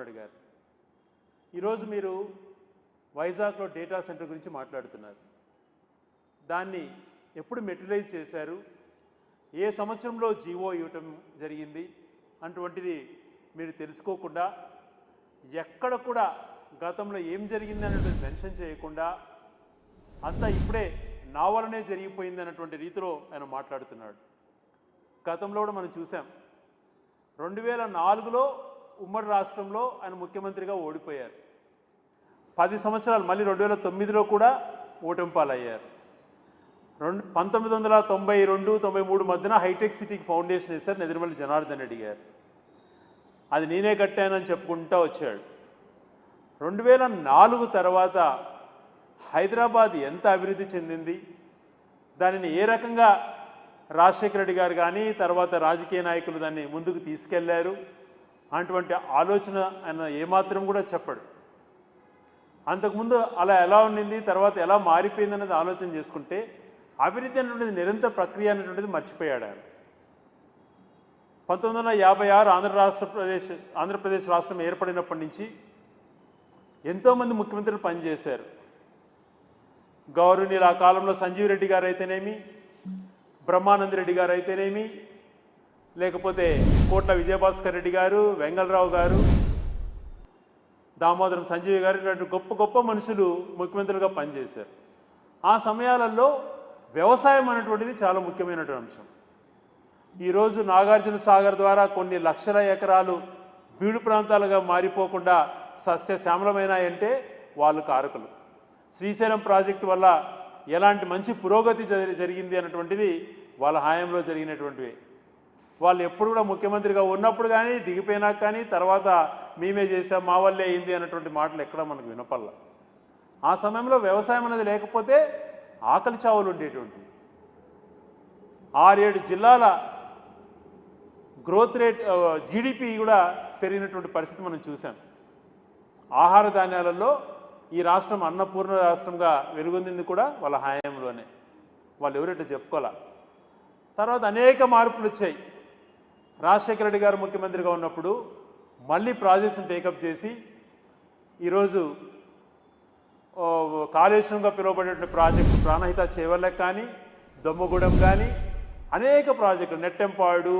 రెడ్డి గారు ఈరోజు మీరు వైజాగ్లో డేటా సెంటర్ గురించి మాట్లాడుతున్నారు. దాన్ని ఎప్పుడు మెటీరియలైజ్ చేశారు? ఏ సంవత్సరంలో జీవో ఇవ్వటం జరిగింది? అటువంటిది మీరు తెలుసుకోకుండా ఎక్కడ కూడా గతంలో ఏం జరిగింది అన్నటువంటి మెన్షన్ చేయకుండా అంతా ఇప్పుడే నా వలనే జరిగిపోయింది అన్నటువంటి రీతిలో ఆయన మాట్లాడుతున్నాడు. గతంలో కూడా మనం చూసాం. రెండు వేల నాలుగులో ఉమ్మడి రాష్ట్రంలో ఆయన ముఖ్యమంత్రిగా ఓడిపోయారు. పది సంవత్సరాలు మళ్ళీ రెండు వేల తొమ్మిదిలో కూడా ఓటంపాలయ్యారు రెండు పంతొమ్మిది వందల తొంభై రెండు తొంభై మూడు మధ్యన హైటెక్ సిటీకి ఫౌండేషన్ వేశారు నెదిరిమల్లి జనార్దన్ రెడ్డి గారు. అది నేనే కట్టానని చెప్పుకుంటూ వచ్చాడు. రెండు వేల నాలుగు తర్వాత హైదరాబాద్ ఎంత అభివృద్ధి చెందింది? దానిని ఏ రకంగా రాజశేఖర రెడ్డి గారు కానీ తర్వాత రాజకీయ నాయకులు దాన్ని ముందుకు తీసుకెళ్ళారు? అటువంటి ఆలోచన ఆయన ఏమాత్రం కూడా చెప్పడు. అంతకుముందు అలా ఎలా ఉండింది తర్వాత ఎలా మారిపోయింది అనేది ఆలోచన చేసుకుంటే అభివృద్ధి అనేటువంటిది నిరంతర ప్రక్రియ అనేటువంటిది మర్చిపోయాడు ఆయన. పంతొమ్మిది వందల యాభై ఆరు ఆంధ్ర రాష్ట్ర ప్రదేశ్ ఆంధ్రప్రదేశ్ రాష్ట్రం ఏర్పడినప్పటి నుంచి ఎంతోమంది ముఖ్యమంత్రులు పనిచేశారు. గౌరవనీయులు ఆ కాలంలో సంజీవ్ రెడ్డి గారు అయితేనేమి బ్రహ్మానంద రెడ్డి గారు అయితేనేమి లేకపోతే కోట్ల విజయభాస్కర్ రెడ్డి గారు వెంగళరావు గారు దామోదరం సంజీవ్ గారు ఇలాంటి గొప్ప గొప్ప మనుషులు ముఖ్యమంత్రులుగా పనిచేశారు. ఆ సమయాలలో వ్యవసాయం అనేటువంటిది చాలా ముఖ్యమైనటువంటి అంశం. ఈరోజు నాగార్జున సాగర్ ద్వారా కొన్ని లక్షల ఎకరాలు బీడు ప్రాంతాలుగా మారిపోకుండా సస్యశ్యామలమైనాయంటే వాళ్ళు కారకులు. శ్రీశైలం ప్రాజెక్టు వల్ల ఎలాంటి మంచి పురోగతి జరిగింది అన్నటువంటిది వాళ్ళ హాయంలో జరిగినటువంటివి. వాళ్ళు ఎప్పుడు కూడా ముఖ్యమంత్రిగా ఉన్నప్పుడు కానీ దిగిపోయినాక కానీ తర్వాత మేమే చేసాం మా వల్లే అయింది అన్నటువంటి మాటలు ఎక్కడ మనకు వినపల్ల ఆ సమయంలో వ్యవసాయం అనేది లేకపోతే ఆకలి చావులు ఉండేటువంటి. ఆరేడు జిల్లాల గ్రోత్ రేట్ జీడిపి కూడా పెరిగినటువంటి పరిస్థితి మనం చూసాం ఆహార ధాన్యాలలో ఈ రాష్ట్రం అన్నపూర్ణ రాష్ట్రంగా వెలుగొందింది కూడా వాళ్ళ హయాంలోనే. వాళ్ళు ఎవరైతే చెప్పుకోలే తర్వాత అనేక మార్పులు వచ్చాయి. రాజశేఖర రెడ్డి గారు ముఖ్యమంత్రిగా ఉన్నప్పుడు మళ్ళీ ప్రాజెక్ట్స్ని టేకప్ చేసి ఈరోజు కాళేశ్వరంగా పిలువబడేటువంటి ప్రాజెక్టు ప్రాణహిత చేవల్లెక్ కానీ దొమ్మగూడెం కానీ అనేక ప్రాజెక్టులు నెట్టెంపాడు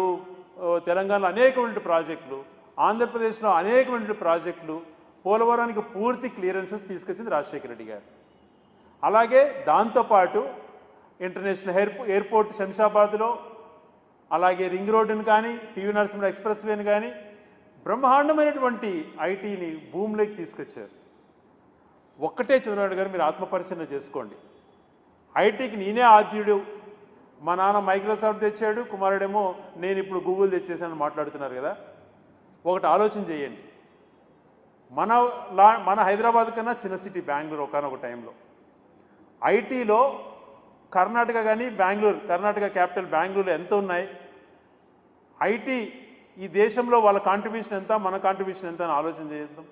తెలంగాణలో అనేకమైన ప్రాజెక్టులు ఆంధ్రప్రదేశ్లో అనేకమైన ప్రాజెక్టులు పోలవరానికి పూర్తి క్లియరెన్సెస్ తీసుకొచ్చింది రాజశేఖర రెడ్డి గారు. అలాగే దాంతోపాటు ఇంటర్నేషనల్ ఎయిర్ ఎయిర్పోర్ట్ శంషాబాద్లో అలాగే రింగ్ రోడ్డును కానీ పివి నరసింహ ఎక్స్ప్రెస్ వేని కానీ బ్రహ్మాండమైనటువంటి ఐటీని భూమిలోకి తీసుకొచ్చారు. ఒక్కటే చంద్రబాబు గారు మీరు ఆత్మపరిశీలన చేసుకోండి. ఐటీకి నేనే ఆద్యుడు. మా నాన్న మైక్రోసాఫ్ట్ తెచ్చాడు కుమారుడేమో నేను ఇప్పుడు గూగుల్ తెచ్చేసానని మాట్లాడుతున్నారు కదా. ఒకటి ఆలోచన చేయండి. మన లా మన హైదరాబాద్ కన్నా చిన్న సిటీ బెంగళూరు ఒకనొక టైంలో. ఐటీలో కర్ణాటక కానీ బెంగళూరు కర్ణాటక క్యాపిటల్ బెంగళూరు ఎంత ఉన్నాయి. ఐటీ ఈ దేశంలో వాళ్ళ కాంట్రిబ్యూషన్ ఎంత మన కాంట్రిబ్యూషన్ ఎంత అని ఆలోచన చేద్దాం.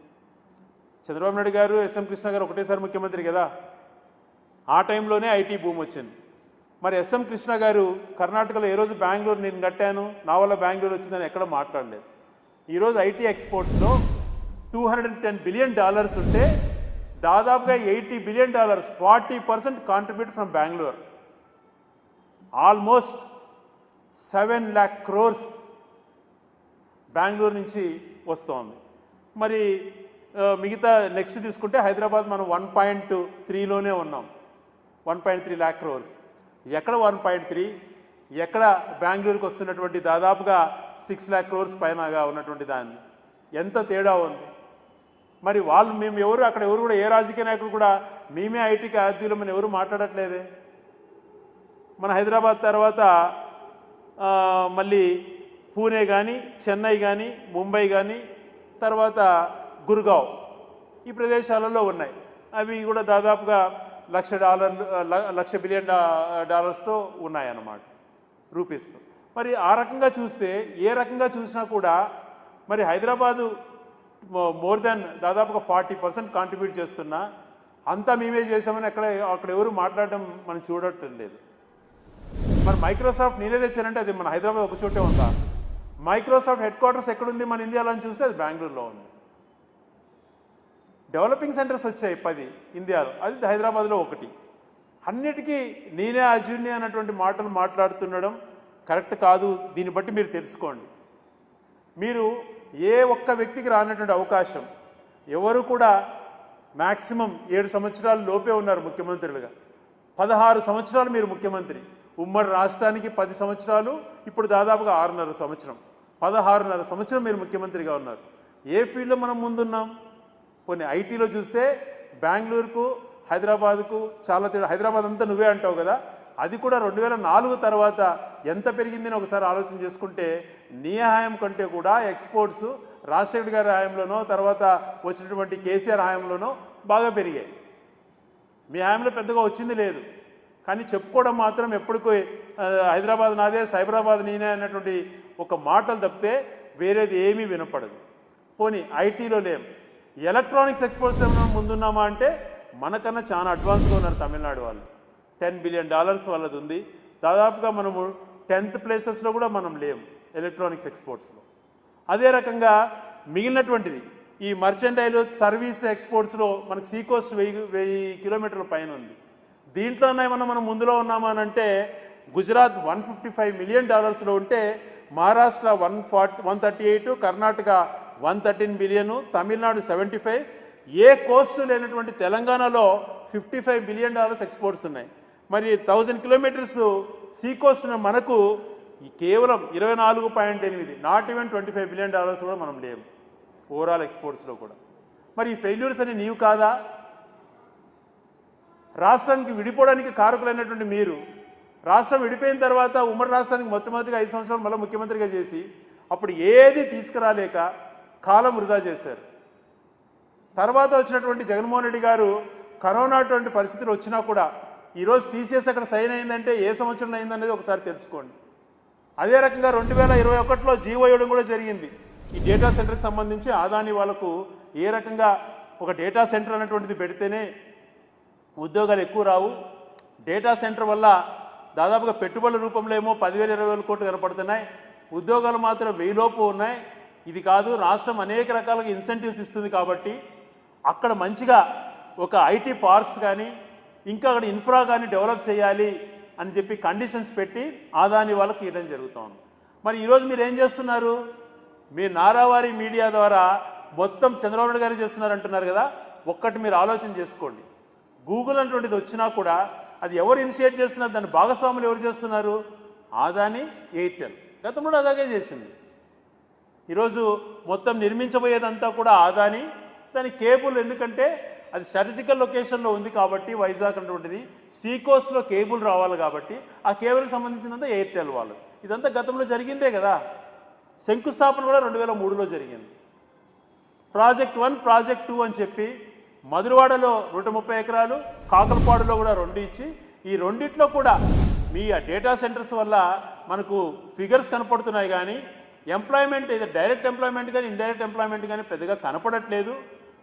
చంద్రబాబు నాయుడు గారు ఎస్ఎం కృష్ణ గారు ఒకటేసారి ముఖ్యమంత్రి కదా? ఆ టైంలోనే ఐటీ భూమి వచ్చింది. మరి ఎస్ఎం కృష్ణ గారు కర్ణాటకలో ఏ రోజు బెంగళూరు నేను కట్టాను నా వల్ల బెంగళూరు వచ్చిందని ఎక్కడ మాట్లాడలేదు. ఈరోజు IT ఎక్స్పోర్ట్స్లో two hundred and ten billion dollars ఉంటే దాదాపుగా eighty billion dollars forty percent contribute from Bengaluru. Almost seven lakh crores Bengaluru నుంచి వస్తోంది. మరి మిగతా నెక్స్ట్ తీసుకుంటే హైదరాబాద్ మనం వన్ పాయింట్ త్రీలోనే ఉన్నాం. One point three lakh crores. ఎక్కడ వన్ పాయింట్ త్రీ? ఎక్కడ బెంగళూరుకి వస్తున్నటువంటి దాదాపుగా సిక్స్ ల్యాక్ క్రోర్స్ పైనగా ఉన్నటువంటి దాన్ని. ఎంత తేడా ఉంది? మరి వాళ్ళు మేము ఎవరు? అక్కడ ఎవరు కూడా ఏ రాజకీయ నాయకులు కూడా మేమే ఐటీకి ఆద్యులమని ఎవరు మాట్లాడట్లేదే? మన హైదరాబాద్ తర్వాత మళ్ళీ పూణే కానీ చెన్నై కానీ ముంబై కానీ తర్వాత గుర్గావ్ ఈ ప్రదేశాలలో ఉన్నాయి. అవి కూడా దాదాపుగా లక్ష డాలర్లు లక్ష బిలియన్ డాలర్స్తో ఉన్నాయన్నమాట రూపీస్తో. మరి ఆ రకంగా చూస్తే ఏ రకంగా చూసినా కూడా మరి హైదరాబాదు మోర్ దాన్ దాదాపుగా ఫార్టీ పర్సెంట్ కాంట్రిబ్యూట్ చేస్తున్నా అంతా మేమే చేసామని అక్కడ అక్కడ ఎవరు మాట్లాడడం మనం చూడటం లేదు మరి మైక్రోసాఫ్ట్ నేనే తెచ్చానంటే అది మన హైదరాబాద్ ఒక చోటే ఉందా? మైక్రోసాఫ్ట్ హెడ్ క్వార్టర్స్ ఎక్కడుంది మన ఇండియాలో అని చూస్తే అది బెంగళూరులో ఉంది. డెవలపింగ్ సెంటర్స్ వచ్చాయి పది ఇండియాలో అది హైదరాబాద్లో ఒకటి. అన్నిటికీ నేనే అర్జున్య అన్నటువంటి మాటలు మాట్లాడుతుండడం కరెక్ట్ కాదు దీన్ని బట్టి మీరు తెలుసుకోండి. మీరు ఏ ఒక్క వ్యక్తికి రానటువంటి అవకాశం ఎవరు కూడా మ్యాక్సిమం ఏడు సంవత్సరాల లోపే ఉన్నారు ముఖ్యమంత్రులుగా. పదహారు సంవత్సరాలు మీరు ముఖ్యమంత్రి. ఉమ్మడి రాష్ట్రానికి పది సంవత్సరాలు ఇప్పుడు దాదాపుగా ఆరున్నర సంవత్సరం. పదహారున్నర సంవత్సరం మీరు ముఖ్యమంత్రిగా ఉన్నారు. ఏ ఫీల్డ్లో మనం ముందున్నాం? కొన్ని ఐటీలో చూస్తే బెంగళూరుకు హైదరాబాద్కు చాలా తేడా. హైదరాబాద్ అంతా నువ్వే అంటావు కదా? అది కూడా రెండు వేల నాలుగు తర్వాత ఎంత పెరిగిందని ఒకసారి ఆలోచన చేసుకుంటే నీ హయాం కంటే కూడా ఎక్స్పోర్ట్స్ రాజశేఖర్ గారి హాయంలోనో తర్వాత వచ్చినటువంటి కేసీఆర్ హాయంలోనో బాగా పెరిగాయి. మీ హాయంలో పెద్దగా వచ్చింది లేదు. కానీ చెప్పుకోవడం మాత్రం ఎప్పటికీ హైదరాబాద్ నాదే సైబరాబాద్ నేనే అన్నటువంటి ఒక మాటలు తప్పితే వేరేది ఏమీ వినపడదు. పోనీ ఐటీలో లేం. ఎలక్ట్రానిక్స్ ఎక్స్పోర్ట్స్ ఏమైనా ముందున్నామా అంటే మనకన్నా చాలా అడ్వాన్స్గా ఉన్నారు తమిళనాడు వాళ్ళు. టెన్ బిలియన్ డాలర్స్ వాళ్ళది ఉంది. దాదాపుగా మనము టెన్త్ ప్లేసెస్లో కూడా మనం లేము ఎలక్ట్రానిక్స్ ఎక్స్పోర్ట్స్లో. అదే రకంగా మిగిలినటువంటిది ఈ మర్చెంటైల్ సర్వీస్ ఎక్స్పోర్ట్స్లో మనకు సీకోస్ వెయ్యి వెయ్యి కిలోమీటర్ల పైన ఉంది. దీంట్లోనే మనం మనం ముందులో ఉన్నామనంటే అంటే Gujarat one fifty five million డాలర్స్లో ఉంటే Maharashtra one forty one thirty eight Karnataka one thirteen billion Tamil Nadu seventy five ఏ కోస్ట్ లేనటువంటి తెలంగాణలో fifty five billion dollars exports ఉన్నాయి. మరి థౌజండ్ కిలోమీటర్స్ సీ కోస్ట్ మనకు కేవలం ఇరవై నాలుగు పాయింట్ ఎనిమిది not even twenty five billion dollars కూడా మనం లేము ఓవరాల్ ఎక్స్పోర్ట్స్లో కూడా. మరి ఈ ఫెయిల్యూర్స్ అని నీవు కాదా? రాష్ట్రానికి విడిపోవడానికి కారకులైనటువంటి మీరు రాష్ట్రం విడిపోయిన తర్వాత ఉమ్మడి రాష్ట్రానికి మొట్టమొదటిగా ఐదు సంవత్సరాలు మళ్ళీ ముఖ్యమంత్రిగా చేసి అప్పుడు ఏది తీసుకురాలేక కాలం వృధా చేశారు. తర్వాత వచ్చినటువంటి జగన్మోహన్ రెడ్డి గారు కరోనా అటువంటి పరిస్థితులు వచ్చినా కూడా ఈరోజు టీసీఎస్ అక్కడ సైన్ అయిందంటే ఏ సంవత్సరం అయిందనేది ఒకసారి తెలుసుకోండి. అదే రకంగా రెండు వేల ఇరవై ఒకటిలో జీవో ఇవ్వడం కూడా జరిగింది. ఈ డేటా సెంటర్కి సంబంధించి ఆదాని వాళ్ళకు ఏ రకంగా ఒక డేటా సెంటర్ అనేటువంటిది పెడితేనే ఉద్యోగాలు ఎక్కువ రావు. డేటా సెంటర్ వల్ల దాదాపుగా పెట్టుబడుల రూపంలో ఏమో పదివేల ఇరవై వేల కోట్లు కనపడుతున్నాయి. ఉద్యోగాలు మాత్రం వెయ్యిలోపు ఉన్నాయి. ఇది కాదు రాష్ట్రం అనేక రకాలుగా ఇన్సెంటివ్స్ ఇస్తుంది కాబట్టి అక్కడ మంచిగా ఒక ఐటీ పార్క్స్ కానీ ఇంకా అక్కడ ఇన్ఫ్రా కానీ డెవలప్ చేయాలి అని చెప్పి కండిషన్స్ పెట్టి ఆదాని వాళ్ళకి ఇవ్వడం జరుగుతుంది. మరి ఈరోజు మీరు ఏం చేస్తున్నారు? మీరు నారావారి మీడియా ద్వారా మొత్తం చంద్రబాబు నాయుడు గారు చేస్తున్నారు అంటున్నారు కదా. ఒక్కటి మీరు ఆలోచన చేసుకోండి. గూగుల్ అటువంటిది వచ్చినా కూడా అది ఎవరు ఇనిషియేట్ చేస్తున్నారు దాని భాగస్వాములు ఎవరు చేస్తున్నారు? ఆదాని ఎయిర్టెల్. గతంలో అలాగే చేసింది. ఈరోజు మొత్తం నిర్మించబోయేదంతా కూడా ఆదాని దాని కేబుల్ ఎందుకంటే అది స్ట్రాటజికల్ లొకేషన్లో ఉంది కాబట్టి వైజాగ్ అటువంటిది సీకోస్లో కేబుల్ రావాలి కాబట్టి ఆ కేబుల్కి సంబంధించినంత ఎయిర్టెల్ వాళ్ళు. ఇదంతా గతంలో జరిగిందే కదా. శంకుస్థాపన కూడా రెండు వేల మూడులో జరిగింది. ప్రాజెక్ట్ వన్ ప్రాజెక్ట్ టూ అని చెప్పి మధురవాడలో నూట ముప్పై ఎకరాలు కాకలపాడులో కూడా రెండు ఇచ్చి ఈ రెండిట్లో కూడా మీ ఆ డేటా సెంటర్స్ వల్ల మనకు ఫిగర్స్ కనపడుతున్నాయి కానీ ఎంప్లాయ్మెంట్ ఇది డైరెక్ట్ ఎంప్లాయ్మెంట్ కానీ ఇండైరెక్ట్ ఎంప్లాయ్మెంట్ కానీ పెద్దగా కనపడట్లేదు.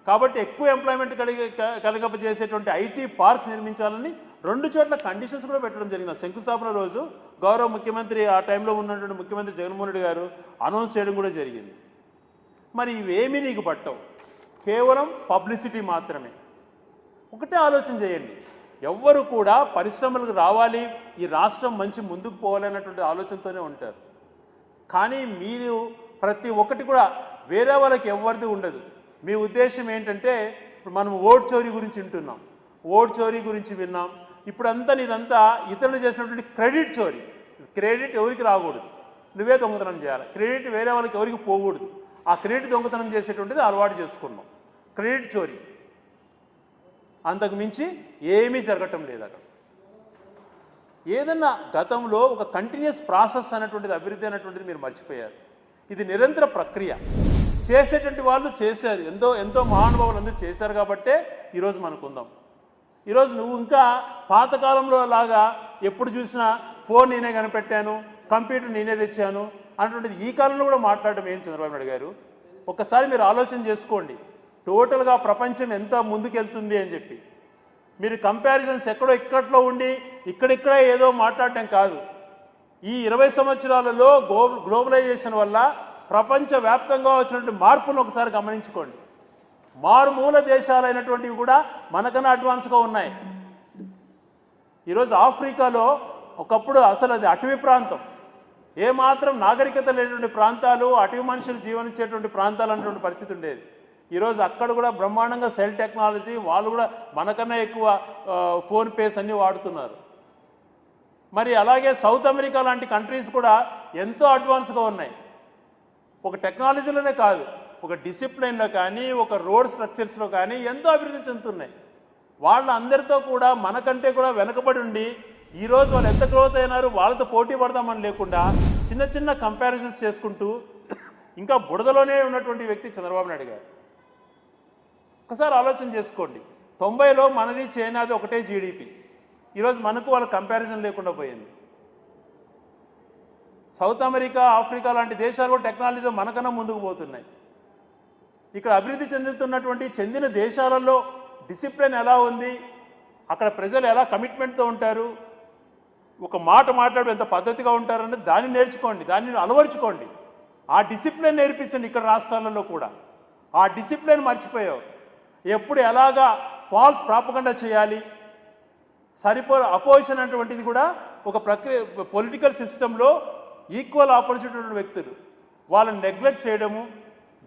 కాబట్టి ఎక్కువ ఎంప్లాయ్మెంట్ కలిగి కలగపజేసేటువంటి ఐటీ పార్క్స్ నిర్మించాలని రెండు చోట్ల కండిషన్స్ కూడా పెట్టడం జరిగింది. శంకుస్థాపన రోజు గౌరవ ముఖ్యమంత్రి ఆ టైంలో ఉన్నటువంటి ముఖ్యమంత్రి జగన్మోహన్ రెడ్డి గారు అనౌన్స్ చేయడం కూడా జరిగింది. మరి ఇవేమీ నీకు పట్టవు. కేవలం పబ్లిసిటీ మాత్రమే. ఒకటే ఆలోచన చేయండి. ఎవ్వరు కూడా పరిశ్రమలకు రావాలి ఈ రాష్ట్రం మంచి ముందుకు పోవాలన్నటువంటి ఆలోచనతోనే ఉంటారు. కానీ మీరు ప్రతి ఒక్కటి కూడా వేరే వాళ్ళకి ఎవరిది ఉండదు. మీ ఉద్దేశం ఏంటంటే ఇప్పుడు మనం ఓట్ చోరీ గురించి వింటున్నాం. ఓట్ చోరీ గురించి విన్నాం. ఇప్పుడు అంతా ఇదంతా ఇతరులు చేసినటువంటి క్రెడిట్ చోరీ. క్రెడిట్ ఎవరికి రాకూడదు. నువ్వే దొంగతనం చేయాలి. క్రెడిట్ వేరే వాళ్ళకి ఎవరికి పోకూడదు. ఆ క్రెడిట్ దొంగతనం చేసేటువంటిది అలవాటు చేసుకున్నాం. క్రెడిట్ చోరీ. అంతకు మించి ఏమీ జరగటం లేదు అక్కడ ఏదన్నా గతంలో ఒక కంటిన్యూస్ ప్రాసెస్ అనేటువంటిది అభివృద్ధి అనేటువంటిది మీరు మర్చిపోయారు. ఇది నిరంతర ప్రక్రియ. చేసేటువంటి వాళ్ళు చేశారు. ఎంతో ఎంతో మహానుభావులు అందరూ చేశారు కాబట్టే ఈరోజు మనకుందాం. ఈరోజు నువ్వు ఇంకా పాతకాలంలో లాగా ఎప్పుడు చూసినా ఫోన్ నేనే కనిపెట్టాను కంప్యూటర్ నేనే తెచ్చాను అన్నటువంటిది ఈ కాలంలో కూడా మాట్లాడడం ఏం చంద్రబాబు నాయుడు గారు? ఒక్కసారి మీరు ఆలోచన చేసుకోండి. టోటల్గా ప్రపంచం ఎంత ముందుకెళ్తుంది అని చెప్పి. మీరు కంపారిజన్స్ ఎక్కడో ఇక్కట్లో ఉండి ఇక్కడిక్కడ ఏదో మాట్లాడటం కాదు. ఈ ఇరవై సంవత్సరాలలో గ్లో గ్లోబలైజేషన్ వల్ల ప్రపంచవ్యాప్తంగా వచ్చినటువంటి మార్పును ఒకసారి గమనించుకోండి. మారుమూల దేశాలైనటువంటివి కూడా మనకన్నా అడ్వాన్స్గా ఉన్నాయి. ఈరోజు ఆఫ్రికాలో ఒకప్పుడు అసలు అది అటవీ ప్రాంతం. ఏమాత్రం నాగరికత లేనటువంటి ప్రాంతాలు అటవీ మనుషులు జీవనించేటువంటి ప్రాంతాలు అనేటువంటి పరిస్థితి ఉండేది. ఈరోజు అక్కడ కూడా బ్రహ్మాండంగా సెల్ టెక్నాలజీ వాళ్ళు కూడా మనకన్నా ఎక్కువ ఫోన్ పేస్ అన్నీ వాడుతున్నారు. మరి అలాగే సౌత్ అమెరికా లాంటి కంట్రీస్ కూడా ఎంతో అడ్వాన్స్గా ఉన్నాయి. ఒక టెక్నాలజీలోనే కాదు ఒక డిసిప్లిన్లో కానీ ఒక రోడ్ స్ట్రక్చర్స్లో కానీ ఎంతో అభివృద్ధి చెందుతున్నాయి. వాళ్ళ అందరితో కూడా మనకంటే కూడా వెనకబడి ఉండి ఈరోజు వాళ్ళు ఎంత గ్రోత్ అయినారు వాళ్ళతో పోటీ పడదామని లేకుండా చిన్న చిన్న కంపారిజన్స్ చేసుకుంటూ ఇంకా బుడదలోనే ఉన్నటువంటి వ్యక్తి చంద్రబాబు నాయుడు గారు. ఒకసారి ఆలోచన చేసుకోండి. తొంభైలో మనది చైనాది ఒకటే జీడిపి ఈరోజు మనకు వాళ్ళ కంపారిజన్ లేకుండా పోయింది. సౌత్ అమెరికా ఆఫ్రికా లాంటి దేశాలు కూడా టెక్నాలజీ మనకన్నా ముందుకు పోతున్నాయి. ఇక్కడ అభివృద్ధి చెందుతున్నటువంటి చెందిన దేశాలలో డిసిప్లిన్ ఎలా ఉంది? అక్కడ ప్రజలు ఎలా కమిట్మెంట్తో ఉంటారు? ఒక మాట మాట్లాడు ఎంత పద్ధతిగా ఉంటారని దాన్ని నేర్చుకోండి దాన్ని అలవరుచుకోండి. ఆ డిసిప్లిన్ నేర్పించండి ఇక్కడ రాష్ట్రాలలో కూడా. ఆ డిసిప్లిన్ మర్చిపోయావు. ఎప్పుడు ఎలాగా ఫాల్స్ ప్రాపకుండా చేయాలి? సరిపో అపోజిషన్ అటువంటిది కూడా ఒక ప్రక్రియ పొలిటికల్ సిస్టంలో ఈక్వల్ ఆపర్చునిటీ వ్యక్తులు. వాళ్ళని నెగ్లెక్ట్ చేయడము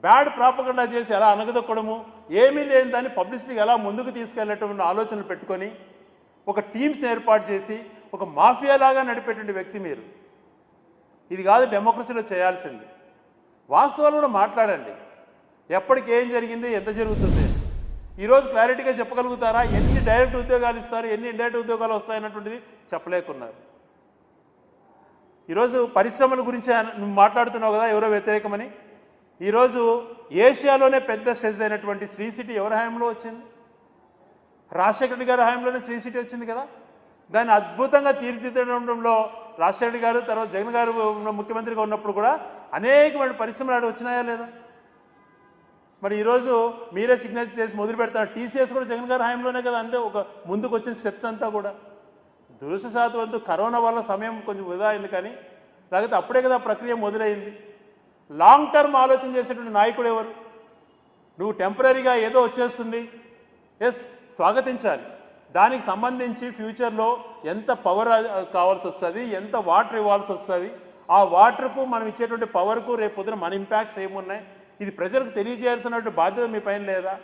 బ్యాడ్ ప్రాపకుండా చేసి ఎలా అనగదొక్కడము ఏమీ లేని దాన్ని పబ్లిసిటీకి ఎలా ముందుకు తీసుకెళ్ళటం ఆలోచనలు పెట్టుకొని ఒక టీమ్స్ని ఏర్పాటు చేసి ఒక మాఫియా లాగా నడిపేటువంటి వ్యక్తి మీరు. ఇది కాదు డెమోక్రసీలో చేయాల్సింది. వాస్తవాలు కూడా మాట్లాడండి. ఎప్పటికి ఏం జరిగింది ఎంత జరుగుతుంది? ఈరోజు క్లారిటీగా చెప్పగలుగుతారా? ఎన్ని డైరెక్ట్ ఉద్యోగాలు ఇస్తారు ఎన్ని ఇండైరెక్ట్ ఉద్యోగాలు వస్తాయన్నటువంటిది చెప్పలేకున్నారు. ఈరోజు పరిశ్రమల గురించి నువ్వు మాట్లాడుతున్నావు కదా ఎవరో వ్యతిరేకమని. ఈరోజు ఏషియాలోనే పెద్ద సెజ్ అయినటువంటి శ్రీ సిటీ ఎవరి హయాంలో వచ్చింది? రాజశేఖర రెడ్డి గారి హయాంలోనే శ్రీ సిటీ వచ్చింది కదా? దాన్ని అద్భుతంగా తీర్చిదిద్దడంలో రాజశేఖర గారు తర్వాత జగన్ గారు ఉన్న ముఖ్యమంత్రిగా ఉన్నప్పుడు కూడా అనేకమైన పరిశ్రమలు ఆడ వచ్చినాయా లేదా? మరి ఈరోజు మీరే సిగ్నేచర్ చేసి మొదలు పెడతారు. టీసీఎస్ కూడా జగన్ గారి హయాంలోనే కదా అంటే ఒక ముందుకు వచ్చిన స్టెప్స్ అంతా కూడా. దురదృష్టశాతవంతు కరోనా వల్ల సమయం కొంచెం వృధా అయింది కానీ లేకపోతే అప్పుడే కదా ప్రక్రియ మొదలైంది. లాంగ్ టర్మ్ ఆలోచన చేసేటువంటి నాయకుడు ఎవరు? నువ్వు టెంపరీగా ఏదో వచ్చేస్తుంది. ఎస్ స్వాగతించాలి. దానికి సంబంధించి ఫ్యూచర్లో ఎంత పవర్ కావాల్సి వస్తుంది ఎంత వాటర్ ఇవ్వాల్సి వస్తుంది ఆ వాటర్కు మనం ఇచ్చేటువంటి పవర్కు రేపు పొద్దున మన ఇంపాక్ట్స్ ఏమున్నాయి? ఇది ప్రజలకు తెలియజేయాల్సినటువంటి బాధ్యత మీ పైన లేదా?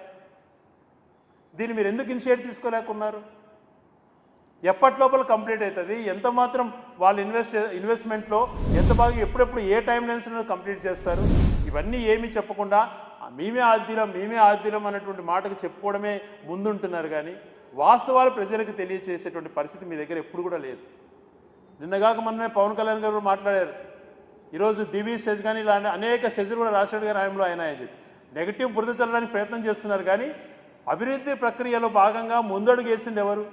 దీన్ని మీరు ఎందుకు ఇనిషియేట్ తీసుకోలేకున్నారు? ఎప్పటి లోపల కంప్లీట్ అవుతుంది? ఎంత మాత్రం వాళ్ళు ఇన్వెస్ట్ ఇన్వెస్ట్మెంట్లో ఎంత బాగా ఎప్పుడెప్పుడు ఏ టైం లైన్స్లో కంప్లీట్ చేస్తారు? ఇవన్నీ ఏమీ చెప్పకుండా మేమే ఆద్యులం మేమే ఆద్యులం అనేటువంటి మాటకు చెప్పుకోవడమే ముందుంటున్నారు కానీ వాస్తవాలు ప్రజలకు తెలియచేసేటువంటి పరిస్థితి మీ దగ్గర ఎప్పుడు కూడా లేదు. నిన్నగాక మొన్ననే పవన్ కళ్యాణ్ గారు మాట్లాడారు. ఈరోజు దివి సెజ్ కానీ ఇలాంటి అనేక సెజ్లు కూడా రాజశేఖర్ గారి హయాంలో అయినాయని చెప్పి. నెగిటివ్ బురద చల్లడానికి ప్రయత్నం చేస్తున్నారు కానీ అభివృద్ధి ప్రక్రియలో భాగంగా ముందడుగు వేసింది ఎవరు?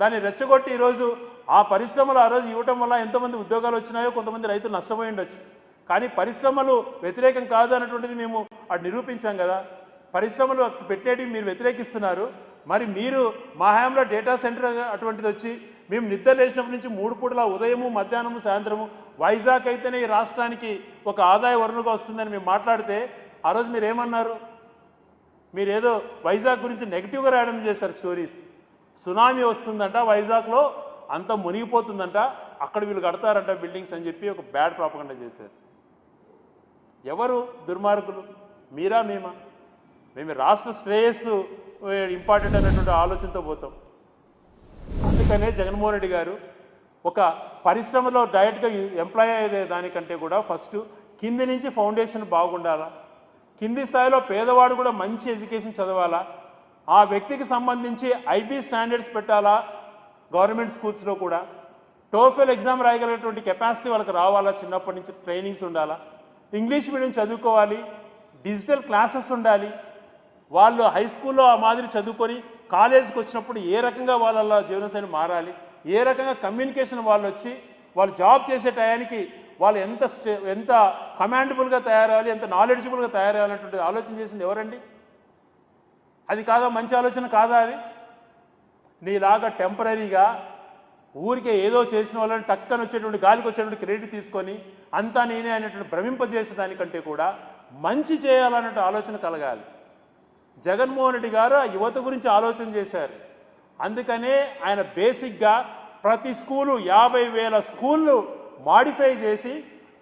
దాన్ని రెచ్చగొట్టి ఈరోజు ఆ పరిశ్రమలు ఆ రోజు ఇవ్వటం వల్ల ఎంతమంది ఉద్యోగాలు వచ్చినాయో కొంతమంది రైతులు నష్టపోయి ఉండొచ్చు. కానీ పరిశ్రమలు వ్యతిరేకం కాదు అన్నటువంటిది మేము అటు నిరూపించాం కదా. పరిశ్రమలు పెట్టేటివి మీరు వ్యతిరేకిస్తున్నారు. మరి మీరు మా హయాంలో డేటా సెంటర్ అటువంటిది వచ్చి మేము నిద్ర లేచినప్పటి నుంచి మూడు పూటల ఉదయము మధ్యాహ్నము సాయంత్రము వైజాగ్ అయితేనే ఈ రాష్ట్రానికి ఒక ఆదాయ వనరుగా వస్తుందని మేము మాట్లాడితే ఆ రోజు మీరు ఏమన్నారు మీరు ఏదో వైజాగ్ గురించి నెగిటివ్గా రాయడం చేస్తారు స్టోరీస్ సునామీ వస్తుందంట వైజాగ్లో అంత మునిగిపోతుందంట అక్కడ వీళ్ళు కడతారంట బిల్డింగ్స్ అని చెప్పి ఒక బ్యాడ్ ప్రాపగండా చేశారు. ఎవరు దుర్మార్గులు? మీరా మేమా? మేము రాష్ట్ర శ్రేయస్సు ఇంపార్టెంట్ అనేటువంటి ఆలోచనతో పోతాం. అందుకనే జగన్మోహన్ రెడ్డి గారు ఒక పరిశ్రమలో డైరెక్ట్గా ఎంప్లాయ్ అయ్యే దానికంటే కూడా ఫస్ట్ కింది నుంచి ఫౌండేషన్ బాగుండాలా? కింది స్థాయిలో పేదవాడు కూడా మంచి ఎడ్యుకేషన్ చదవాలా? ఆ వ్యక్తికి సంబంధించి ఐబీ స్టాండర్డ్స్ పెట్టాలా? గవర్నమెంట్ స్కూల్స్లో కూడా. టోఫెల్ ఎగ్జామ్ రాయగలిగినటువంటి కెపాసిటీ వాళ్ళకి రావాలా? చిన్నప్పటి నుంచి ట్రైనింగ్స్ ఉండాలా? ఇంగ్లీష్ మీడియం చదువుకోవాలి. డిజిటల్ క్లాసెస్ ఉండాలి. వాళ్ళు హై స్కూల్లో ఆ మాదిరి చదువుకొని కాలేజీకి వచ్చినప్పుడు ఏ రకంగా వాళ్ళ జీవనశైలి మారాలి? ఏ రకంగా కమ్యూనికేషన్ వాళ్ళు వచ్చి వాళ్ళు జాబ్ చేసే టయానికి వాళ్ళు ఎంత స్టే ఎంత కమాండబుల్గా తయారవ్వాలి? ఎంత నాలెడ్జబుల్గా తయారవ్వాలనేటువంటి ఆలోచన చేసింది ఎవరండి? అది కాదా? మంచి ఆలోచన కాదా అది? నీలాగా టెంపరీగా ఊరికే ఏదో చేసిన వాళ్ళని టక్కన వచ్చేటువంటి గాలికి వచ్చేటువంటి క్రెడిట్ తీసుకొని అంతా నేనే అనేటువంటి భ్రమింపజేసే దానికంటే కూడా మంచి చేయాలన్నట్టు ఆలోచన కలగాలి. జగన్మోహన్ రెడ్డి గారు ఆ యువత గురించి ఆలోచన చేశారు. అందుకనే ఆయన బేసిక్గా ప్రతి స్కూలు యాభై వేల స్కూళ్ళు మాడిఫై చేసి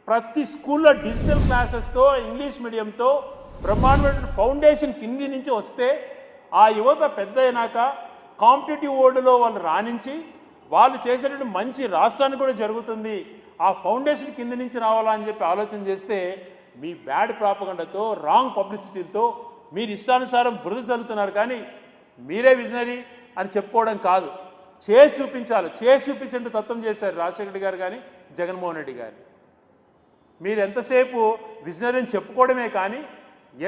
ప్రతి స్కూల్లో డిజిటల్ క్లాసెస్తో ఇంగ్లీష్ మీడియంతో బ్రహ్మాండమైన ఫౌండేషన్ కింది నుంచి వస్తే ఆ యువత పెద్ద అయినాక కాంపిటేటివ్ వరల్డ్లో వాళ్ళు రాణించి వాళ్ళు చేసేటువంటి మంచి రాష్ట్రానికి కూడా జరుగుతుంది. ఆ ఫౌండేషన్ కింద నుంచి రావాలా అని చెప్పి ఆలోచన చేస్తే మీ బ్యాడ్ ప్రాపగండతో రాంగ్ పబ్లిసిటీతో మీరు ఇష్టానుసారం బురద చల్లుతున్నారు కానీ మీరే విజనరీ అని చెప్పుకోవడం కాదు. చేసి చూపించాలి. చేసి చూపించండి తత్వం చేశారు రాజశేఖర్ గారు కానీ జగన్మోహన్ రెడ్డి గారు. మీరు ఎంతసేపు విజనరీ అని చెప్పుకోవడమే కానీ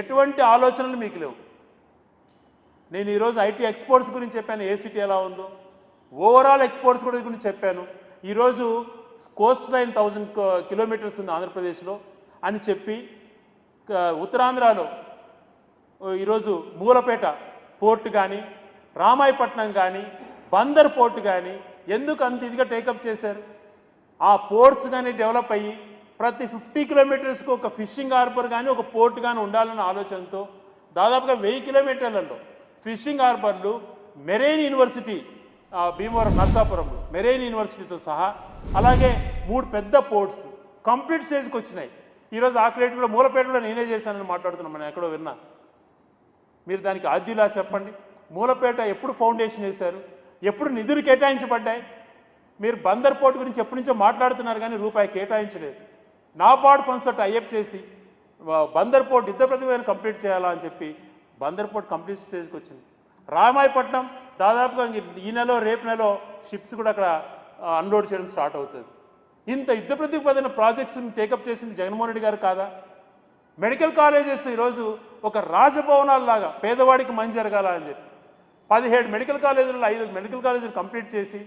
ఎటువంటి ఆలోచనలు మీకు లేవు. నేను ఈరోజు ఐటీ ఎక్స్పోర్ట్స్ గురించి చెప్పాను. ఏ సిటీ ఎలా ఉందో ఓవరాల్ ఎక్స్పోర్ట్స్ కూడా గురించి చెప్పాను. ఈరోజు కోస్ట్ లైన్ థౌజండ్ కిలోమీటర్స్ ఉంది ఆంధ్రప్రదేశ్లో అని చెప్పి ఉత్తరాంధ్రలో ఈరోజు మూలపేట పోర్ట్ కానీ రామాయపట్నం కానీ బందర్ పోర్ట్ కానీ ఎందుకు అంత ఇదిగా టేకప్ చేశారు? ఆ పోర్ట్స్ కానీ డెవలప్ అయ్యి ప్రతి ఫిఫ్టీ కిలోమీటర్స్కి ఒక ఫిషింగ్ హార్బర్ కానీ ఒక పోర్ట్ కానీ ఉండాలన్న ఆలోచనతో దాదాపుగా వెయ్యి కిలోమీటర్లలో ఫిషింగ్ హార్బర్లు మెరైన్ యూనివర్సిటీ భీమవరం నర్సాపురంలో మెరైన్ యూనివర్సిటీతో సహా అలాగే మూడు పెద్ద పోర్ట్స్ కంప్లీట్ స్టేజ్కి వచ్చినాయి. ఈరోజు ఆ క్రియేట్ కూడా మూలపేటలో నేనే చేశానని మాట్లాడుతున్నాం మనం ఎక్కడో విన్నా. మీరు దానికి ఆద్యులా చెప్పండి. మూలపేట ఎప్పుడు ఫౌండేషన్ వేశారు ఎప్పుడు నిధులు కేటాయించబడ్డాయి? మీరు బందర్ పోర్ట్ గురించి ఎప్పటి నుంచో మాట్లాడుతున్నారు కానీ రూపాయి కేటాయించలేదు. నాబార్డ్ ఫండ్స్ తోటి అయ్యప్ చేసి బందర్ పోర్ట్ యుద్ధ ప్రతిభను కంప్లీట్ చేయాలా అని చెప్పి బందర్ పోర్ట్ కంప్లీట్ స్టేజ్కి వచ్చింది. రామాయపట్నం దాదాపుగా ఈ నెల రేపు నెల షిప్స్ కూడా అక్కడ అన్లోడ్ చేయడం స్టార్ట్ అవుతుంది. ఇంత యుద్ధ ప్రతిపాదన ప్రాజెక్ట్స్ని టేకప్ చేసింది జగన్మోహన్ రెడ్డి గారు కాదా? మెడికల్ కాలేజెస్ ఈరోజు ఒక రాజభవనాల్లాగా పేదవాడికి మంచి జరగాల అని చెప్పి. పదిహేడు మెడికల్ కాలేజీలలో ఐదు మెడికల్ కాలేజీలు కంప్లీట్ చేసి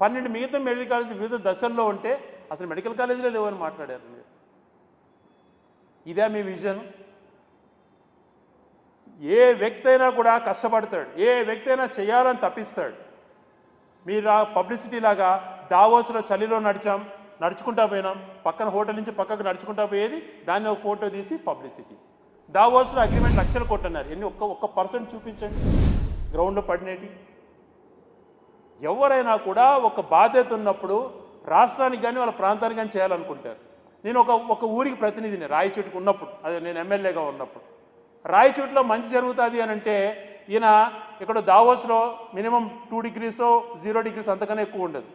పన్నెండు మిగతా మెడికల్ కాలేజీ వివిధ దశల్లో ఉంటే అసలు మెడికల్ కాలేజీలో లేవని మాట్లాడారు మీరు. ఇదే మీ విజన్. ఏ వ్యక్తి అయినా కూడా కష్టపడతాడు ఏ వ్యక్తి అయినా చేయాలని తప్పిస్తాడు. మీరు ఆ పబ్లిసిటీ లాగా దావోస్లో చలిలో నడిచాం నడుచుకుంటా పోయినాం పక్కన హోటల్ నుంచి పక్కకు నడుచుకుంటా పోయేది దాన్ని ఒక ఫోటో తీసి పబ్లిసిటీ. దావోస్లో అగ్రిమెంట్ లక్షలు కొట్టన్నారు ఎన్ని ఒక్క ఒక్క పర్సెంట్ చూపించండి. గ్రౌండ్లో పడినవి ఎవరైనా కూడా ఒక బాధ్యత ఉన్నప్పుడు రాష్ట్రానికి కానీ వాళ్ళ ప్రాంతానికి కానీ చేయాలనుకుంటారు. నేను ఒక ఒక ఊరికి ప్రతినిధిని రాయచోటికి ఉన్నప్పుడు అదే నేను ఎమ్మెల్యేగా ఉన్నప్పుడు. రాయచోటిలో మంచి జరుగుతుంది అని అంటే ఈయన ఇక్కడ దావోస్లో మినిమం టూ డిగ్రీసో జీరో డిగ్రీస్ అంతకన్నా ఎక్కువ ఉండదు.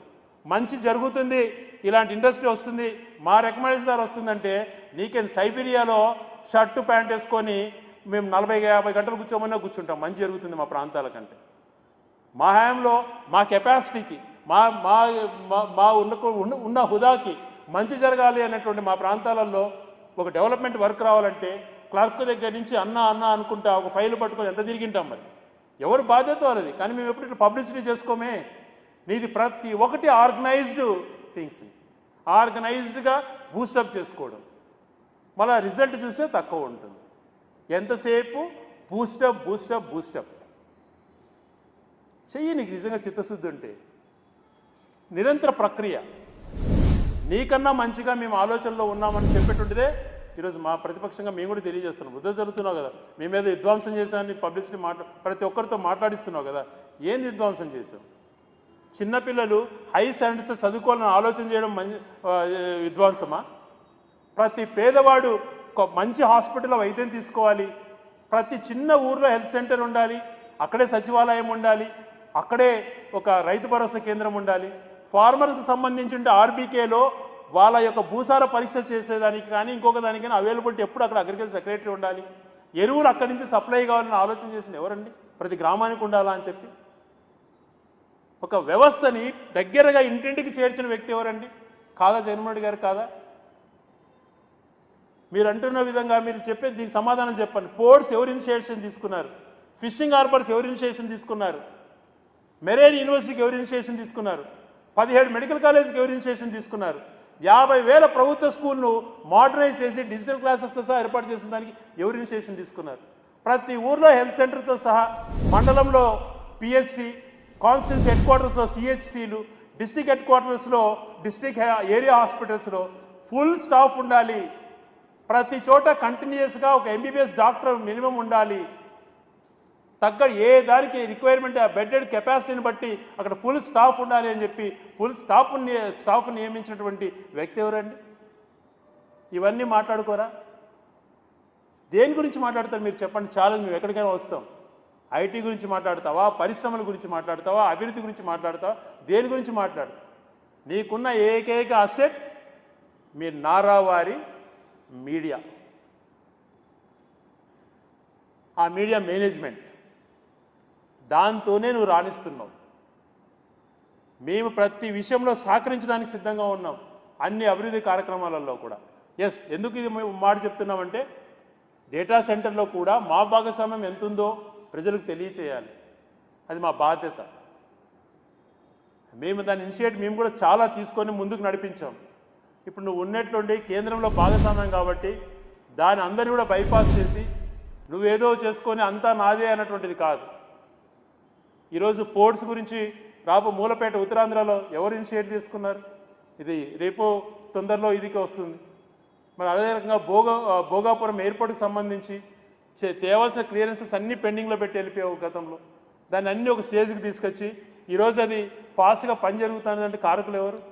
మంచి జరుగుతుంది ఇలాంటి ఇండస్ట్రీ వస్తుంది మా రికమెండేషన్ ద్వారా వస్తుందంటే నీకేం సైబీరియాలో షర్టు ప్యాంట్ వేసుకొని మేము నలభై యాభై గంటలు కూర్చోమన్నా కూర్చుంటాం. మంచి జరుగుతుంది మా ప్రాంతాల కంటే. మా హయాంలో మా కెపాసిటీకి మా మా మా- ఉన్న ఉన్న హుదాకి మంచి జరగాలి అనేటువంటి మా ప్రాంతాలలో ఒక డెవలప్మెంట్ వర్క్ రావాలంటే క్లర్క్ దగ్గర నుంచి అన్న అన్న అనుకుంటా ఒక ఫైల్ పట్టుకొని ఎంత తిరిగింటాం మరి? ఎవరు బాధ్యత వాళ్ళది? కానీ మేము ఎప్పుడు పబ్లిసిటీ చేసుకోమే. నీది ప్రతి ఒక్కటి ఆర్గనైజ్డ్ థింగ్స్. ఆర్గనైజ్డ్గా బూస్టప్ చేసుకోవడం. మళ్ళీ రిజల్ట్ చూస్తే తక్కువ ఉంటుంది. ఎంతసేపు? బూస్టప్ బూస్టప్ బూస్టప్ చెయ్యి నీకు నిజంగా చిత్తశుద్ధి ఉంటే. నిరంతర ప్రక్రియ. నీకన్నా మంచిగా మేము ఆలోచనలో ఉన్నామని చెప్పేటువంటిదే ఈరోజు మా ప్రతిపక్షంగా మేము కూడా తెలియజేస్తున్నాం. వృద్ధ జరుగుతున్నావు కదా. మీ మీద విధ్వంసం చేశామని పబ్లిసిటీ మాట్లా ప్రతి ఒక్కరితో మాట్లాడిస్తున్నావు కదా. ఏంది విధ్వంసం చేశాం చిన్నపిల్లలు హై స్టాండర్డ్స్తో చదువుకోవాలని ఆలోచన చేయడం మంచి విధ్వంసమా? ప్రతి పేదవాడు ఒక మంచి హాస్పిటల్లో వైద్యం తీసుకోవాలి. ప్రతి చిన్న ఊర్లో హెల్త్ సెంటర్ ఉండాలి. అక్కడే సచివాలయం ఉండాలి. అక్కడే ఒక రైతు భరోసా కేంద్రం ఉండాలి. ఫార్మర్కు సంబంధించి ఉంటే ఆర్బీకేలో వాళ్ళ యొక్క భూసార పరీక్ష చేసేదానికి కానీ ఇంకొక దానికి కానీ అవైలబిలిటీ ఎప్పుడు అక్కడ అగ్రికల్చర్ సెక్రటరీ ఉండాలి. ఎరువులు అక్కడి నుంచి సప్లై కావాలని ఆలోచన చేసింది ఎవరండి? ప్రతి గ్రామానికి ఉండాలా అని చెప్పి. ఒక వ్యవస్థని దగ్గరగా ఇంటింటికి చేర్చిన వ్యక్తి ఎవరండి? కాదా జగన్మోహన్ రెడ్డి గారు కాదా? మీరు అంటున్న విధంగా మీరు చెప్పేది దీనికి సమాధానం చెప్పండి. పోర్ట్స్ ఎవరు ఇనిషియేషన్ తీసుకున్నారు? ఫిషింగ్ హార్బర్స్ ఎవరు ఇనిషియేషన్ తీసుకున్నారు? మెరైన్ యూనివర్సిటీకి ఎవరు ఇనిషియేషన్ తీసుకున్నారు? పదిహేడు మెడికల్ కాలేజ్కి ఎవరు ఇనిషియేషన్ తీసుకున్నారు? యాభై వేల ప్రభుత్వ స్కూల్ను మోడర్నైజ్ చేసి డిజిటల్ క్లాసెస్తో సహా ఏర్పాటు చేసిన దానికి ఎవరు ఇనిషియేషన్ తీసుకున్నారు? ప్రతి ఊర్లో హెల్త్ సెంటర్తో సహా మండలంలో పిహెచ్సి కాన్స్టిట్యూన్సీ హెడ్ క్వార్టర్స్లో సిహెచ్సిలు డిస్టిక్ హెడ్ క్వార్టర్స్లో డిస్టిక్ ఏరియా హాస్పిటల్స్లో ఫుల్ స్టాఫ్ ఉండాలి. ప్రతి చోట కంటిన్యూస్గా ఒక ఎంబీబీఎస్ డాక్టర్ మినిమం ఉండాలి. తగ్గ ఏ దానికి రిక్వైర్మెంట్ ఆ బెడ్డెడ్ కెపాసిటీని బట్టి అక్కడ ఫుల్ స్టాఫ్ ఉండాలి అని చెప్పి ఫుల్ స్టాఫ్ స్టాఫ్ నియమించినటువంటి వ్యక్తి ఎవరండి? ఇవన్నీ మాట్లాడుకోరా? దేని గురించి మాట్లాడతారు మీరు చెప్పండి ఛాలెంజ్ మేము ఎక్కడికైనా వస్తాం. ఐటీ గురించి మాట్లాడతావా? పరిశ్రమల గురించి మాట్లాడతావా? అభివృద్ధి గురించి మాట్లాడతావా? దేని గురించి మాట్లాడతావు? నీకున్న ఏకైక అసెట్ మీ నారావారి మీడియా. ఆ మీడియా మేనేజ్మెంట్. దాంతోనే నువ్వు రాణిస్తున్నావు. మేము ప్రతి విషయంలో సహకరించడానికి సిద్ధంగా ఉన్నాం. అన్ని అభివృద్ధి కార్యక్రమాలలో కూడా. ఎస్ ఎందుకు ఇది మేము మాట చెప్తున్నామంటే డేటా సెంటర్లో కూడా మా భాగస్వామ్యం ఎంత ఉందో ప్రజలకు తెలియచేయాలి. అది మా బాధ్యత. మేము దాని ఇనిషియేట్ మేము కూడా చాలా తీసుకొని ముందుకు నడిపించాం. ఇప్పుడు నువ్వు ఉన్నట్లుండి కేంద్రంలో భాగస్వామ్యం కాబట్టి దాని అందరూ కూడా బైపాస్ చేసి నువ్వేదో చేసుకొని అంతా నాదే అన్నటువంటిది కాదు. ఈరోజు పోర్ట్స్ గురించి రాబో మూలపేట ఉత్తరాంధ్రలో ఎవరు ఇనిషియేట్ తీసుకున్నారు? ఇది రేపు తొందరలో ఇదికి వస్తుంది. మరి అదే రకంగా భోగ భోగాపురం ఎయిర్పోర్ట్కి సంబంధించి చే- తేవాల్సిన క్లియరెన్సెస్ అన్నీ పెండింగ్లో పెట్టి వెళ్ళిపోయావు గతంలో. దాన్ని అన్నీ ఒక స్టేజ్కి తీసుకొచ్చి ఈరోజు అది ఫాస్ట్గా పని జరుగుతుందంటే కారకులు ఎవరు?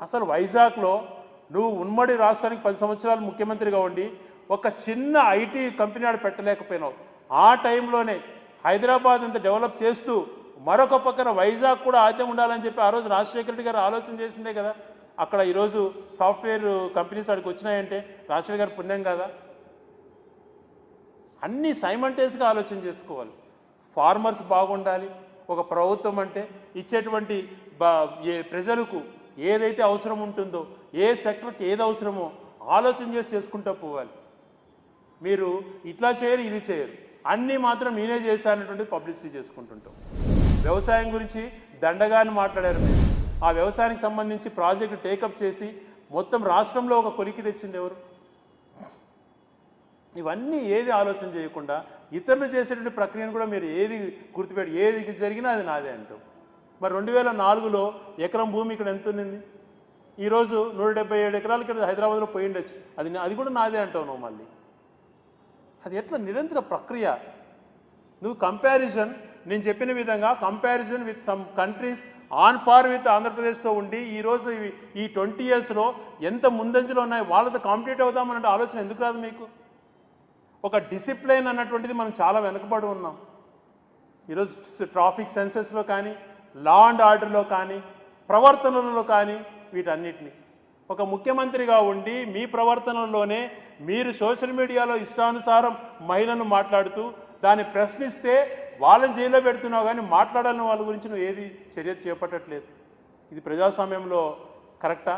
అసలు వైజాగ్లో నువ్వు ఉమ్మడి రాష్ట్రానికి పది సంవత్సరాలు ముఖ్యమంత్రిగా ఉండి ఒక చిన్న ఐటీ కంపెనీ ఆడ పెట్టలేకపోయినావు. ఆ టైంలోనే హైదరాబాద్ అంత డెవలప్ చేస్తూ మరొక పక్కన వైజాగ్ కూడా ఆద్యం ఉండాలని చెప్పి ఆ రోజు రాజశేఖర రెడ్డి గారు ఆలోచన చేసిందే కదా. అక్కడ ఈరోజు సాఫ్ట్వేర్ కంపెనీస్ అక్కడికి వచ్చినాయంటే రాజశేఖర్ గారి పుణ్యం కదా? అన్నీ సైమంటేస్గా ఆలోచన చేసుకోవాలి. ఫార్మర్స్ బాగుండాలి. ఒక ప్రభుత్వం అంటే ఇచ్చేటువంటి ప్రజలకు ఏదైతే అవసరం ఉంటుందో ఏ సెక్టర్కి ఏది అవసరమో ఆలోచన చేసి చేసుకుంటూ పోవాలి. మీరు ఇట్లా చేయరు ఇది చేయరు. అన్నీ మాత్రం నేనే చేశానటువంటి పబ్లిసిటీ చేసుకుంటుంటాం. వ్యవసాయం గురించి దండగాని మాట్లాడారు మీరు. ఆ వ్యవసాయానికి సంబంధించి ప్రాజెక్టు టేకప్ చేసి మొత్తం రాష్ట్రంలో ఒక కొలికి తెచ్చింది ఎవరు? ఇవన్నీ ఏది ఆలోచన చేయకుండా ఇతరులు చేసేటువంటి ప్రక్రియను కూడా మీరు ఏది గుర్తుపెట్టి ఏది జరిగినా అది నాదే అంటాం. మరి రెండు వేల నాలుగులో ఎకరం భూమి ఇక్కడ ఎంత ఉన్నింది? ఈరోజు నూట డెబ్బై ఏడు ఎకరాలు ఇక్కడ హైదరాబాద్లో పోయి ఉండొచ్చు. అది అది కూడా నాదే అంటావు నువ్వు మళ్ళీ. అది ఎట్లా నిరంతర ప్రక్రియ? నువ్వు కంపారిజన్ నేను చెప్పిన విధంగా comparison with some countries on par with ఆంధ్రప్రదేశ్తో ఉండి ఈరోజు ఇవి ఈ ట్వంటీ ఇయర్స్లో ఎంత ముందంజలో ఉన్నాయి? వాళ్ళతో కాంపిటేట్ అవుదామన్నట్టు ఆలోచన ఎందుకు రాదు మీకు? ఒక డిసిప్లైన్ అన్నటువంటిది మనం చాలా వెనుకబడి ఉన్నాం. ఈరోజు ట్రాఫిక్ సెన్సెస్లో కానీ లా అండ్ ఆర్డర్లో కానీ ప్రవర్తనలలో కానీ వీటన్నిటిని. ఒక ముఖ్యమంత్రిగా ఉండి మీ ప్రవర్తనలోనే మీరు సోషల్ మీడియాలో ఇష్టానుసారం మహిళను మాట్లాడుతూ దాన్ని ప్రశ్నిస్తే వాళ్ళని జైల్లో పెడుతున్నావు కానీ మాట్లాడాలని వాళ్ళ గురించి నువ్వు ఏది చర్య చేపట్టట్లేదు. ఇది ప్రజాస్వామ్యంలో కరెక్టా?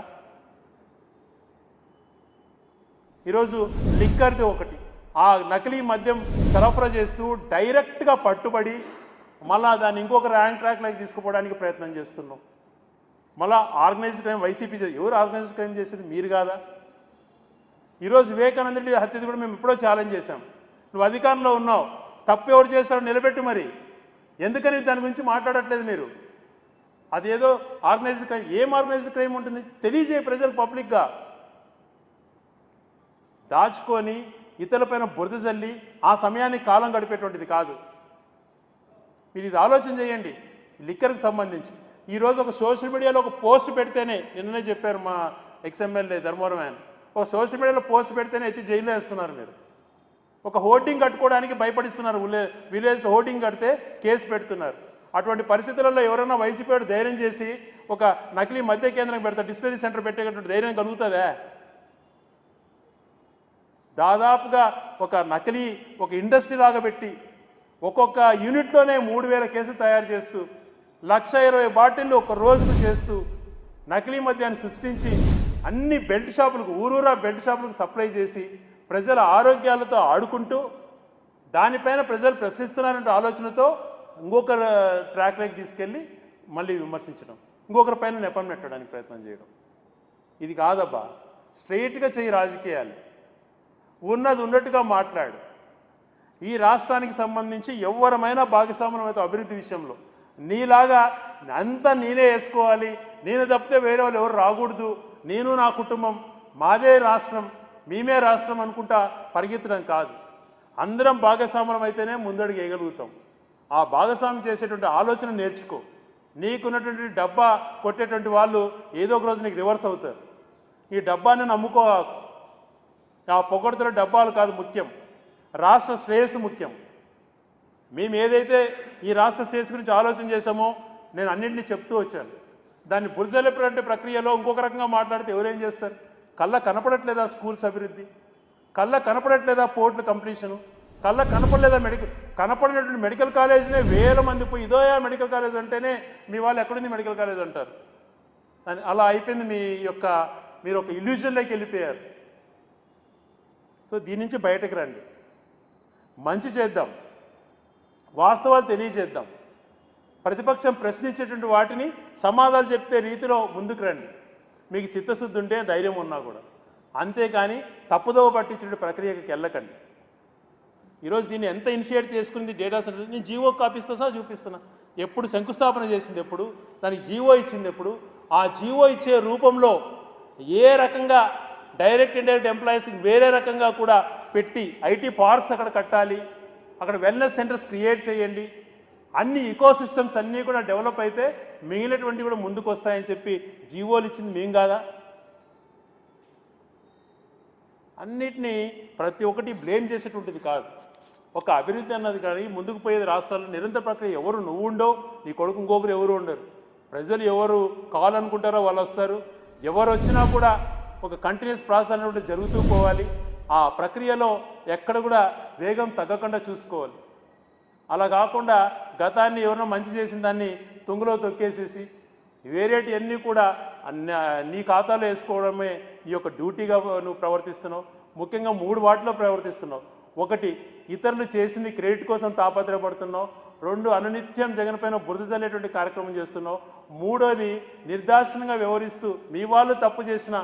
ఈరోజు లిక్కర్ది ఒకటి. ఆ నకిలీ మద్యం సరఫరా చేస్తూ డైరెక్ట్గా పట్టుబడి మళ్ళా దాన్ని ఇంకొక ర్యాంక్ ట్రాక్లోకి తీసుకుపోవడానికి ప్రయత్నం చేస్తున్నాం. మళ్ళా ఆర్గనైజ్డ్ క్రైమ్ వైసీపీ ఎవరు ఆర్గనైజ్డ్ క్రైమ్ చేసేది? మీరు కాదా? ఈరోజు వివేకానంద రెడ్డి హత్యది కూడా మేము ఎప్పుడో ఛాలెంజ్ చేశాం. నువ్వు అధికారంలో ఉన్నావు. తప్పు ఎవరు చేస్తారో నిలబెట్టు మరి. ఎందుకని దాని గురించి మాట్లాడట్లేదు మీరు? అదేదో ఆర్గనైజ్డ్ క్రైమ్ ఏం ఆర్గనైజ్డ్ క్రైమ్ ఉంటుంది? తెలియజేయ ప్రజలు పబ్లిక్గా. దాచుకొని ఇతరులపైన బురద జల్లి ఆ సమయానికి కాలం గడిపేటువంటిది కాదు. మీరు ఇది ఆలోచన చేయండి. లిక్కర్కి సంబంధించి. ఈరోజు ఒక సోషల్ మీడియాలో ఒక పోస్ట్ పెడితేనే నిన్ననే చెప్పారు మా ఎక్స్ఎమ్మెల్యే ధర్మవరం ఆయన ఒక సోషల్ మీడియాలో పోస్ట్ పెడితేనే ఎత్తి జైల్లో వేస్తున్నారు మీరు. ఒక హోర్డింగ్ కట్టుకోవడానికి భయపడిస్తున్నారు విలేజ్ హోర్డింగ్ కడితే కేసు పెడుతున్నారు. అటువంటి పరిస్థితులలో ఎవరైనా వైసీపీ ధైర్యం చేసి ఒక నకిలీ మధ్య కేంద్రం పెడతా డిస్టరీ సెంటర్ పెట్టేటటువంటి ధైర్యం కలుగుతుందా? దాదాపుగా ఒక నకిలీ ఒక ఇండస్ట్రీ లాగా పెట్టి ఒక్కొక్క యూనిట్లోనే మూడు వేల కేసులు తయారు చేస్తూ లక్ష ఇరవై బాటిళ్ళు ఒక రోజుకు చేస్తూ నకిలీ మద్యాన్ని సృష్టించి అన్ని బెల్ట్ షాపులకు ఊరూరా బెల్ట్ షాపులకు సప్లై చేసి ప్రజల ఆరోగ్యాలతో ఆడుకుంటూ దానిపైన ప్రజలు ప్రశ్నిస్తున్నారంటే ఆలోచనతో ఇంకొక ట్రాక్లోకి తీసుకెళ్ళి మళ్ళీ విమర్శించడం. ఇంకొకరి పైన నెపం నెట్టడానికి ప్రయత్నం చేయడం. ఇది కాదబ్బా. స్ట్రైట్గా చెయ్యి రాజకీయాలు. ఉన్నది ఉన్నట్టుగా మాట్లాడు. ఈ రాష్ట్రానికి సంబంధించి ఎవరమైనా భాగస్వామ్యం అయితే అభివృద్ధి విషయంలో. నీలాగా అంతా నేనే వేసుకోవాలి నేను తప్పితే వేరే వాళ్ళు ఎవరు రాకూడదు. నేను నా కుటుంబం మాదే రాష్ట్రం మేమే రాష్ట్రం అనుకుంటా పరిగెత్తడం కాదు. అందరం భాగస్వామ్యం అయితేనే ముందడుగు వేయగలుగుతాం. ఆ భాగస్వామ్యం చేసేటువంటి ఆలోచన నేర్చుకో. నీకున్నటువంటి డబ్బా కొట్టేటువంటి వాళ్ళు ఏదో ఒక రోజు నీకు రివర్స్ అవుతారు. ఈ డబ్బాని నమ్ముకో ఆ పొగడుతున్న డబ్బాలు కాదు ముఖ్యం. రాష్ట్ర శ్రేయస్సు ముఖ్యం. మేము ఏదైతే ఈ రాష్ట్ర శ్రేయస్సు గురించి ఆలోచన చేశామో నేను అన్నింటినీ చెప్తూ వచ్చాను. దాన్ని బురజలేపే ప్రక్రియలో ఇంకొక రకంగా మాట్లాడితే ఎవరేం చేస్తారు? కళ్ళ కనపడట్లేదా స్కూల్స్ అభివృద్ధి? కళ్ళ కనపడట్లేదా పోర్టుల కంప్లీషను? కళ్ళ కనపడలేదా మెడికల్ కనపడినటువంటి మెడికల్ కాలేజీనే వేల మంది పోయి ఇదోయా మెడికల్ కాలేజ్ అంటేనే మీ వాళ్ళు ఎక్కడుంది మెడికల్ కాలేజ్ అంటారు. అని అలా అయిపోయింది మీ యొక్క మీరు ఒక ఇల్యూజన్లోకి వెళ్ళిపోయారు. సో దీని నుంచి బయటకు రండి. మంచి చేద్దాం. వాస్తవాలు తెలియజేద్దాం. ప్రతిపక్షం ప్రశ్నించేటువంటి వాటిని సమాధానం చెప్తే రీతిలో ముందుకు రండి. మీకు చిత్తశుద్ధి ఉంటే ధైర్యం ఉన్నా కూడా. అంతేకాని తప్పుదోవ పట్టించే ప్రక్రియకి వెళ్ళకండి. ఈరోజు దీన్ని ఎంత ఇనిషియేట్ చేసుకుంది డేటా సెంటర్? నేను జీవో కాపీస్తో సహా చూపిస్తున్నా. ఎప్పుడు శంకుస్థాపన చేసింది ఎప్పుడు? దానికి జీవో ఇచ్చింది ఎప్పుడు? ఆ జీవో ఇచ్చే రూపంలో ఏ రకంగా డైరెక్ట్ ఇండైరెక్ట్ ఎంప్లాయీస్ వేరే రకంగా కూడా పెట్టి ఐటీ పార్క్స్ అక్కడ కట్టాలి. అక్కడ వెల్నెస్ సెంటర్స్ క్రియేట్ చేయండి. అన్ని ఇకో సిస్టమ్స్ అన్నీ కూడా డెవలప్ అయితే మిగిలినటువంటి కూడా ముందుకు వస్తాయని చెప్పి జీవోలు ఇచ్చింది మేము కాదా? అన్నిటినీ ప్రతి ఒక్కటి బ్లేమ్ చేసేటువంటిది కాదు. ఒక అభివృద్ధి అన్నది కానీ ముందుకు పోయేది రాష్ట్రాల్లో నిరంతర ప్రక్రియ. ఎవరు నువ్వు ఉండవు నీ కొడుకు ఇంకొకరు ఎవరు ఉండరు. ప్రజలు ఎవరు కావాలనుకుంటారో వాళ్ళు వస్తారు. ఎవరు వచ్చినా కూడా ఒక కంటిన్యూస్ ప్రాసెస్ అనేటువంటి జరుగుతూ పోవాలి. ఆ ప్రక్రియలో ఎక్కడ కూడా వేగం తగ్గకుండా చూసుకోవాలి. అలా కాకుండా గతాన్ని ఎవరైనా మంచి చేసిన దాన్ని తుంగులో తొక్కేసేసి వేరేటి అన్నీ కూడా నీ ఖాతాలో వేసుకోవడమే నీ యొక్క డ్యూటీగా నువ్వు ప్రవర్తిస్తున్నావు. ముఖ్యంగా మూడు వాటిలో ప్రవర్తిస్తున్నావు. ఒకటి ఇతరులు చేసింది క్రెడిట్ కోసం తాపత్రయపడుతున్నావు. రెండు అనునిత్యం జగన్ పైన బురద చల్లేటువంటి కార్యక్రమం చేస్తున్నావు. మూడోది నిర్దాక్షిణంగా వ్యవహరిస్తూ మీ వాళ్ళు తప్పు చేసిన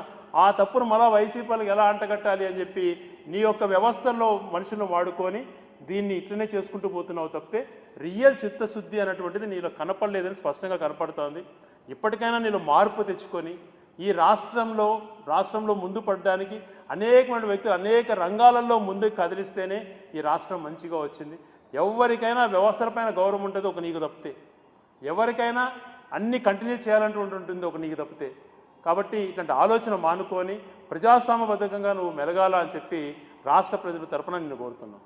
ఆ తప్పును మళ్ళా వైసీపీలకు ఎలా అంటగట్టాలి అని చెప్పి నీ యొక్క వ్యవస్థల్లో మనుషులను వాడుకొని దీన్ని ఇట్లనే చేసుకుంటూ పోతున్నావు తప్పితే రియల్ చిత్తశుద్ధి అనేటువంటిది నీలో కనపడలేదని స్పష్టంగా కనపడుతోంది. ఇప్పటికైనా నీలో మార్పు తెచ్చుకొని ఈ రాష్ట్రంలో రాష్ట్రంలో ముందు పడడానికి అనేకమైన వ్యక్తులు అనేక రంగాలలో ముందుకు కదిలిస్తేనే ఈ రాష్ట్రం మంచిగా వచ్చింది. ఎవరికైనా వ్యవస్థలపైన గౌరవం ఉంటుంది ఒక నీకు తప్పితే. ఎవరికైనా అన్ని కంటిన్యూ చేయాలంటూ ఉంటుంది ఒక నీకు తప్పితే. కాబట్టి ఇట్లాంటి ఆలోచన మానుకొని ప్రజాస్వామ్యబద్ధంగా నువ్వు మెలగాల అని చెప్పి రాష్ట్ర ప్రజల తరపున నిన్ను కోరుతున్నాను